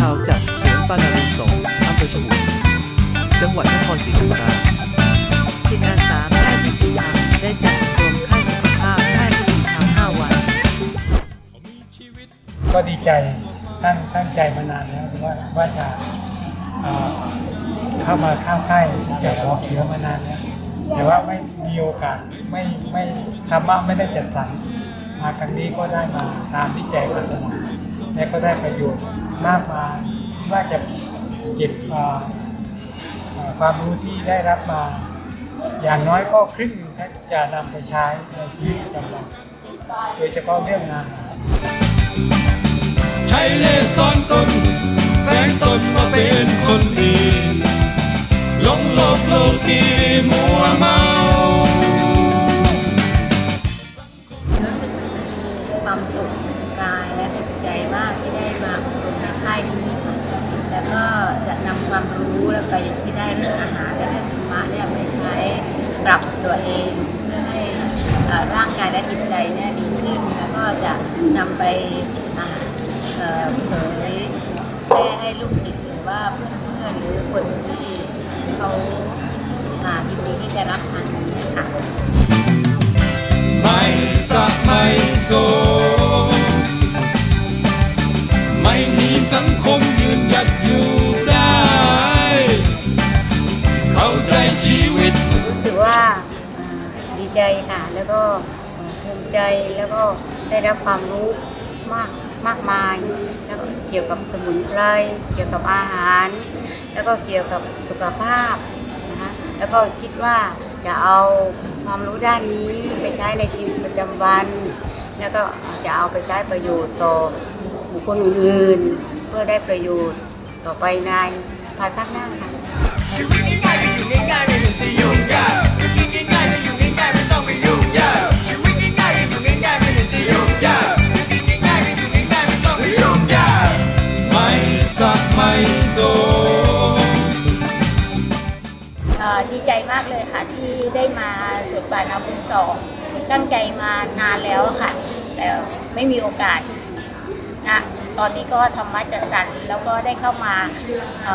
ปานาบุญสงฆ์อำเภอฉมุยจังหวัดนครศรีธรรมราชจิตอาสาแพทย์วิถีธรรมได้จัดอบรมค่ายสุขภาพแพทย์วิถีธรรม5วัน ก็ดีใจตั้งตั้งใจมานานแล้วว่าว่าจะเอ่อเข้ามาเข้าค่ายจะรอเชื้อมานานแล้วแต่ว่าไม่มีโอกาสไม่ไม่ธรรมะไม่ได้จัดสรรมาครั้งนี้ก็ได้มาตามที่ใจปรารถนา และก็ได้ประโยชน์มากมายที่ว่าจะเก็บเอ่อเอ่อความรู้ที่ได้รับมา อย่างน้อยก็ครึ่งจะนำไปใช้ในชีวิตประจำวันโดยเฉพาะเรื่องงานใช้เลซ่อนตนแฝงตนมาเป็นคนดีลงโลกโลกีมัวเมารู้สึกมีความสุขกายและสุข ใจมากที่ได้มาอบรมในค่ายนี้ค่ะแล้วก็จะนำความรู้และไปที่ได้เรื่องอาหารและเรื่องธรรมะเนี่ยไปใช้ปรับตัวเองเพื่อให้ร่างกายและจิตใจเนี่ยดีขึ้น แล้วก็จะนำไปเผยแพร่ให้ลูกศิษย์หรือว่าเพื่อนๆหรือคนที่เขาอ่ายินดีที่จะรับทานนี้ค่ะ ก็ภูมิใจแล้วก็ได้รับความรู้มากมากมายแล้วก็เกี่ยวกับสมุนไพรเกี่ยวกับอาหาร แล้วก็เกี่ยวกับสุขภาพนะคะแล้วก็คิดว่าจะเอาความรู้ด้านนี้ไปใช้ในชีวิตประจำวัน แล้วก็จะเอาไปใช้ประโยชน์ต่อบุคคลอื่นๆเพื่อได้ประโยชน์ต่อไปในภายภาคหน้าค่ะากเลยค่ะ ที่ได้มาสวนป่านาบุญสองตั้งใจมานานแล้วค่ะ แต่ไม่มีโอกาสนะตอนนี้ก็ธรรมะจัดสรรแล้วก็ได้เข้ามาเ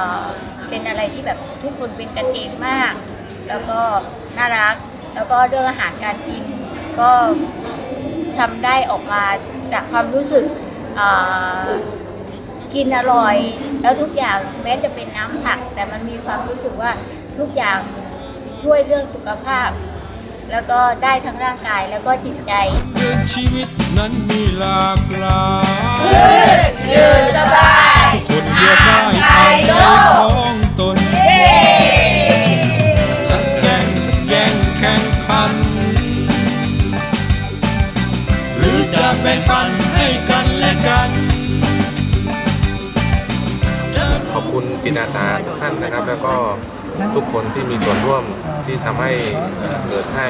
เป็นอะไรที่แบบทุกคนเป็นกันเองมาก แล้วก็น่ารักแล้วก็เรื่องอาหารการกินก็ทำได้ออกมาจากความรู้สึกกินอร่อย แล้วทุกอย่างแม้จะเป็นน้ำผัก แต่มันมีความรู้สึกว่าทุกอย่าง ช่วยเรื่องสุขภาพ แล้วก็ได้ทั้งร่างกายแล้วก็จิตใจเรื่องชีวิตนั้นมีหลากหลายยืนสบาย คนเดียวได้ไอ้ของตนตั้งแย่งแย่งแข่งขัน หรือจะแบ่งปันให้กันและกัน ขอบคุณจิตอาสาทุกท่านนะครับ แล้วก็ ทุกคนที่มีส่วนร่วมที่ทำให้เอ่อเกิดให้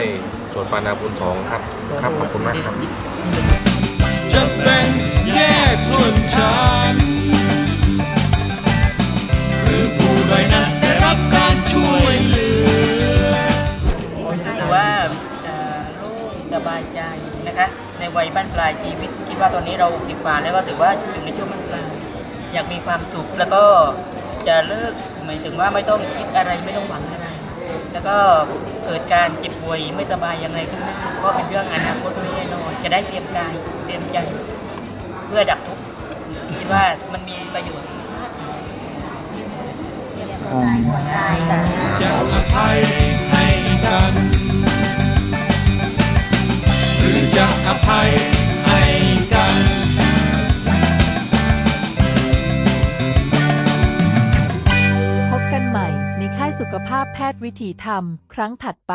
สวนปานาบุญสองครับ ครับขอบคุณมากครับจะแบ่งแยกชนชั้นหรือผู้ใดนั้นได้รับการช่วยเหลือถือว่าเอ่อโล่งสบายใจนะคะในวัยบ้านปลายชีวิตคิดว่าตอนนี้เราติดกว่าแล้วก็ถือว่าอยู่ในช่วงบ้านปลายอยากมีความสุขแล้วก็จะเลิก หมายถึงว่าไม่ต้องคิดอะไรไม่ต้องหวังอะไร แล้วก็เกิดการเจ็บป่วยไม่สบายอย่างไรข้างหน้า ก็เป็นเรื่องอนาคตไม่แน่นอนจะได้เตรียมกายเตรียมใจเพื่อดับทุกข์คิดว่ามันมีประโยชน์มากจะอภัย ภาพแพทย์วิถีธรรม ครั้งถัดไป